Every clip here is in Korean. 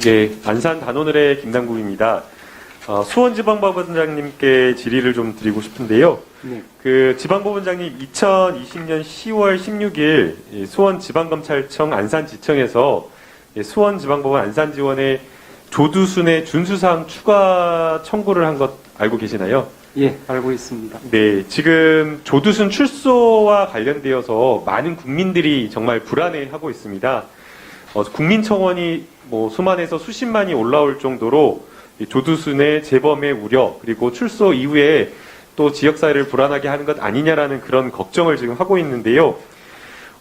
네, 안산 단오늘의 김남국입니다. 어, 수원지방법원장님께 질의를 좀 드리고 싶은데요. 네. 그 지방법원장님 2020년 10월 16일 이 수원지방검찰청 안산지청에서 이 수원지방법원 안산지원에 조두순의 준수사항 추가 청구를 한 것 알고 계시나요? 예, 알고 있습니다. 네, 지금 조두순 출소와 관련되어서 많은 국민들이 정말 불안해하고 있습니다. 어, 국민청원이 뭐 수만에서 수십만이 올라올 정도로 이 조두순의 재범의 우려 그리고 출소 이후에 또 지역사회를 불안하게 하는 것 아니냐라는 그런 걱정을 지금 하고 있는데요.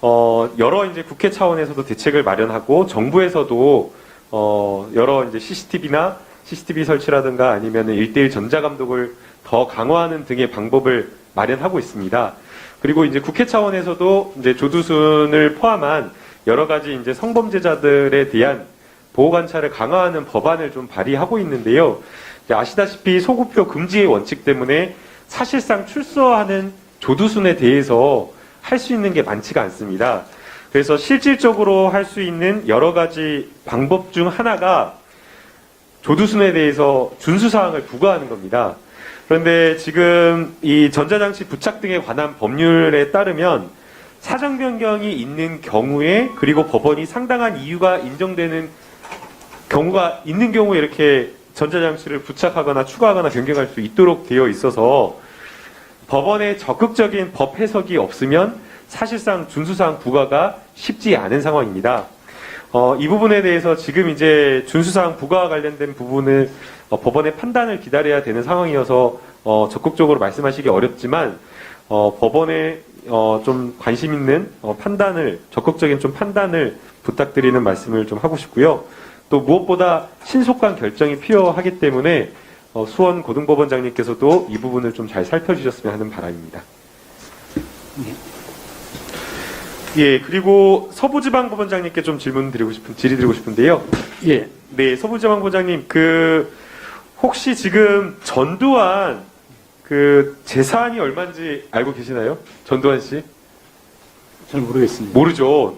어, 여러 이제 국회 차원에서도 대책을 마련하고 정부에서도 어, 여러 이제 CCTV나 CCTV 설치라든가 아니면 일대일 전자감독을 더 강화하는 등의 방법을 마련하고 있습니다. 그리고 이제 국회 차원에서도 이제 조두순을 포함한 여러 가지 이제 성범죄자들에 대한 보호 관찰을 강화하는 법안을 좀 발의하고 있는데요. 아시다시피 소구표 금지의 원칙 때문에 사실상 출소하는 조두순에 대해서 할 수 있는 게 많지가 않습니다. 그래서 실질적으로 할 수 있는 여러 가지 방법 중 하나가 조두순에 대해서 준수사항을 부과하는 겁니다. 그런데 지금 이 전자장치 부착 등에 관한 법률에 따르면 사정 변경이 있는 경우에 그리고 법원이 상당한 이유가 인정되는 경우가 있는 경우에 이렇게 전자장치를 부착하거나 추가하거나 변경할 수 있도록 되어 있어서 법원의 적극적인 법 해석이 없으면 사실상 준수사항 부과가 쉽지 않은 상황입니다. 어, 이 부분에 대해서 지금 이제 준수사항 부과와 관련된 부분을 어, 법원의 판단을 기다려야 되는 상황이어서 어, 적극적으로 말씀하시기 어렵지만 어, 법원에 어, 좀 관심 있는 어, 판단을 적극적인 좀 판단을 부탁드리는 말씀을 좀 하고 싶고요. 또 무엇보다 신속한 결정이 필요하기 때문에 어, 수원 고등법원장님께서도 이 부분을 좀 잘 살펴주셨으면 하는 바람입니다. 예, 그리고 서부지방법원장님께 좀 질문 드리고 싶은, 질의 드리고 싶은데요. 예, 네, 서부지방법원장님, 그, 혹시 지금 전두환 그 재산이 얼마인지 알고 계시나요? 전두환 씨? 잘 모르겠습니다. 모르죠.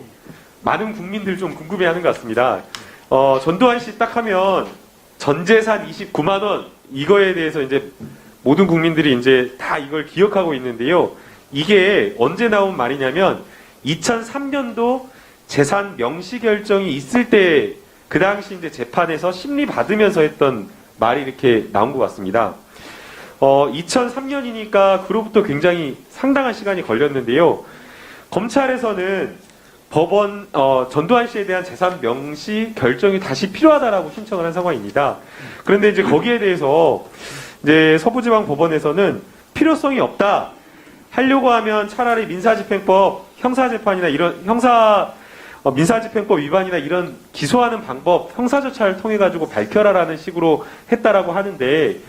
많은 국민들 좀 궁금해하는 것 같습니다. 어, 전두환 씨 딱 하면 전재산 29만 원 이거에 대해서 이제 모든 국민들이 이제 다 이걸 기억하고 있는데요. 이게 언제 나온 말이냐면 2003년도 재산 명시 결정이 있을 때 그 당시 이제 재판에서 심리 받으면서 했던 말이 이렇게 나온 것 같습니다. 어, 2003년이니까 그로부터 굉장히 상당한 시간이 걸렸는데요. 검찰에서는 법원 어, 전두환 씨에 대한 재산 명시 결정이 다시 필요하다라고 신청을 한 상황입니다. 그런데 이제 거기에 대해서 이제 서부지방 법원에서는 필요성이 없다. 하려고 하면 차라리 민사집행법, 형사재판이나 이런 형사 어, 민사집행법 위반이나 이런 기소하는 방법, 형사절차를 통해 가지고 밝혀라라는 식으로 했다라고 하는데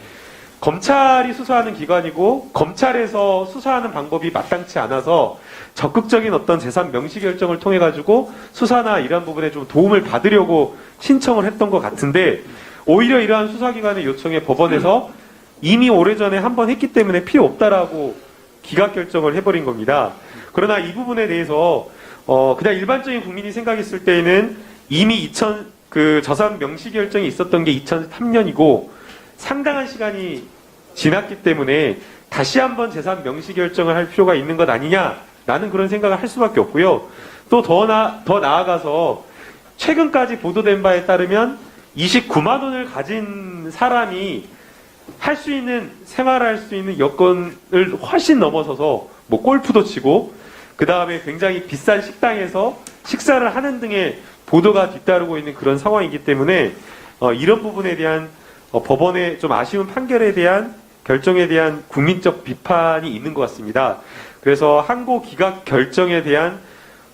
검찰이 수사하는 기관이고 검찰에서 수사하는 방법이 마땅치 않아서 적극적인 어떤 재산 명시 결정을 통해 가지고 수사나 이러한 부분에 좀 도움을 받으려고 신청을 했던 것 같은데 오히려 이러한 수사기관의 요청에 법원에서 이미 오래전에 한 번 했기 때문에 필요 없다라고 기각 결정을 해버린 겁니다. 그러나 이 부분에 대해서 어 그냥 일반적인 국민이 생각했을 때에는 이미 2000 그 저산 명시 결정이 있었던 게 2003년이고 상당한 시간이 지났기 때문에 다시 한번 재산 명시 결정을 할 필요가 있는 것 아니냐라는 그런 생각을 할 수밖에 없고요. 또 더 나, 더 나아가서 최근까지 보도된 바에 따르면 29만 원을 가진 사람이 할 수 있는 생활할 수 있는 여건을 훨씬 넘어서서 뭐 골프도 치고 그 다음에 굉장히 비싼 식당에서 식사를 하는 등의 보도가 뒤따르고 있는 그런 상황이기 때문에 어, 이런 부분에 대한 어, 법원의 좀 아쉬운 판결에 대한 결정에 대한 국민적 비판이 있는 것 같습니다. 그래서 항고 기각 결정에 대한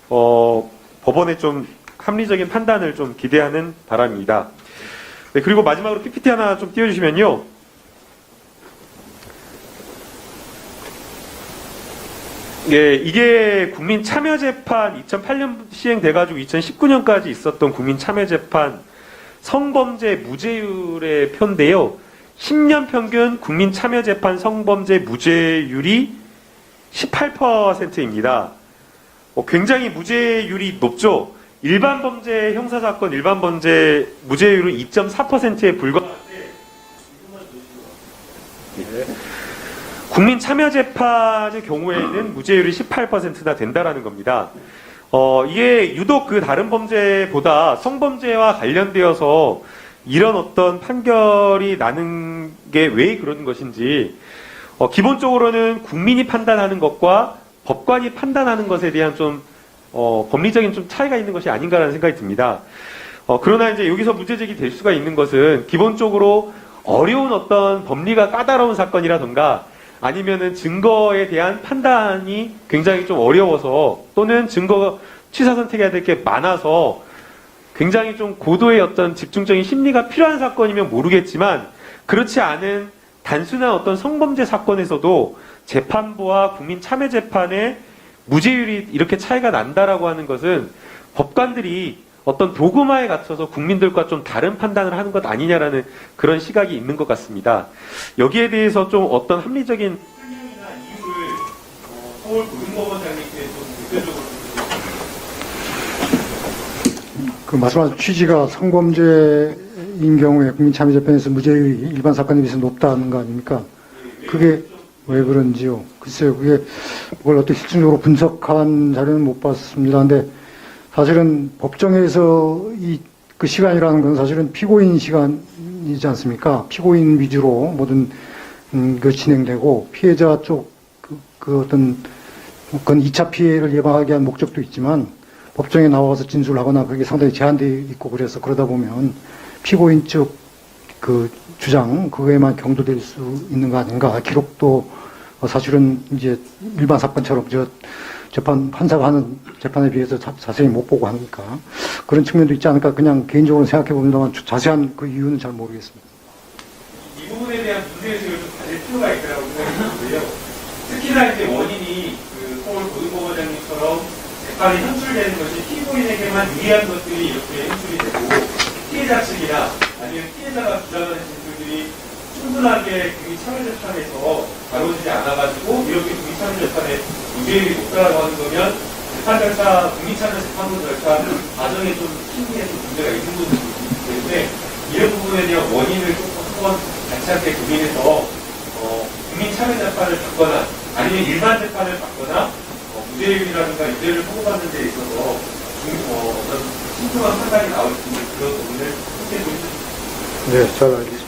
어, 법원의 좀 합리적인 판단을 좀 기대하는 바람입니다. 네, 그리고 마지막으로 PPT 하나 좀 띄워주시면요. 예, 이게 국민 참여 재판 2008년 시행돼 가지고 2019년까지 있었던 국민 참여 재판 성범죄 무죄율의 표인데요. 10년 평균 국민 참여 재판 성범죄 무죄율이 18%입니다. 어, 굉장히 무죄율이 높죠. 일반 범죄 형사 사건 일반 범죄 무죄율은 2.4%에 불과한데 국민 참여 재판의 경우에는 무죄율이 18%나 된다라는 겁니다. 어, 이게 유독 그 다른 범죄보다 성범죄와 관련되어서 이런 어떤 판결이 나는 게 왜 그러는 것인지 어, 기본적으로는 국민이 판단하는 것과 법관이 판단하는 것에 대한 좀 어, 법리적인 좀 차이가 있는 것이 아닌가라는 생각이 듭니다. 어, 그러나 이제 여기서 문제제기 될 수가 있는 것은 기본적으로 어려운 어떤 법리가 까다로운 사건이라던가 아니면은 증거에 대한 판단이 굉장히 좀 어려워서 또는 증거 취사 선택해야 될 게 많아서 굉장히 좀 고도의 어떤 집중적인 심리가 필요한 사건이면 모르겠지만 그렇지 않은 단순한 어떤 성범죄 사건에서도 재판부와 국민 참여 재판의 무죄율이 이렇게 차이가 난다라고 하는 것은 법관들이 어떤 도구마에 갇혀서 국민들과 좀 다른 판단을 하는 것 아니냐라는 그런 시각이 있는 것 같습니다. 여기에 대해서 좀 어떤 합리적인 설명이나 이유를 어, 서울 고등법원장님께 좀 대표적으로 그 말씀하신 취지가 성범죄인 경우에 국민참여재판에서 무죄율이 일반 사건에 비해서 높다는 거 아닙니까? 그게 왜 그런지요? 글쎄요, 그게 그걸 어떻게 실질적으로 분석한 자료는 못 봤습니다. 근데 사실은 법정에서 이 그 시간이라는 건 사실은 피고인 시간이지 않습니까? 피고인 위주로 모든 음, 그 진행되고 피해자 쪽 그, 그 어떤 그건 2차 피해를 예방하기 위한 목적도 있지만 법정에 나와서 진술을 하거나 그게 상당히 제한되어 있고 그래서 그러다 보면 피고인 쪽그 주장 그거에만 경도될 수 있는 거 아닌가 기록도 어, 사실은 이제 일반 사건처럼 저 재판 판사가 하는 재판에 비해서 자, 자세히 못 보고 하니까 그런 측면도 있지 않을까 그냥 개인적으로 생각해 봅니다만 자세한 그 이유는 잘 모르겠습니다. 이 부분에 대한 문제의식을 좀 가질 필요가 있다고 생각이 드는데요. 특히나 이제 원인이 그 서울 고등법원장님처럼 재판이 현출되는 것이 피고인에게만 유리한 것들이 이렇게 현출이 되고 피해자 측이나 아니면 피해자가 주장하는 진술들이 충분하게 국민 참여재판에서 다뤄지지 않아가지고 이렇게 국민 참여재판에 무죄율이 높다라고 하는 거면 재판 절차, 국민 참여재판부 절차 과정에 좀 심리에 좀 문제가 있는 부분이 있기 때문에 이런 부분에 대한 원인을 조금 한번 같이 함께 고민해서 어, 국민 참여 재판을 받거나 아니면 일반 재판을 받거나 어, 무죄율이라든가 유죄를 선고받는 데 있어서 중, 어, 어떤 신중한 판단이 나올 수 있는 그런 부분을 함께 보여주십시오. 네, 잘 알겠습니다.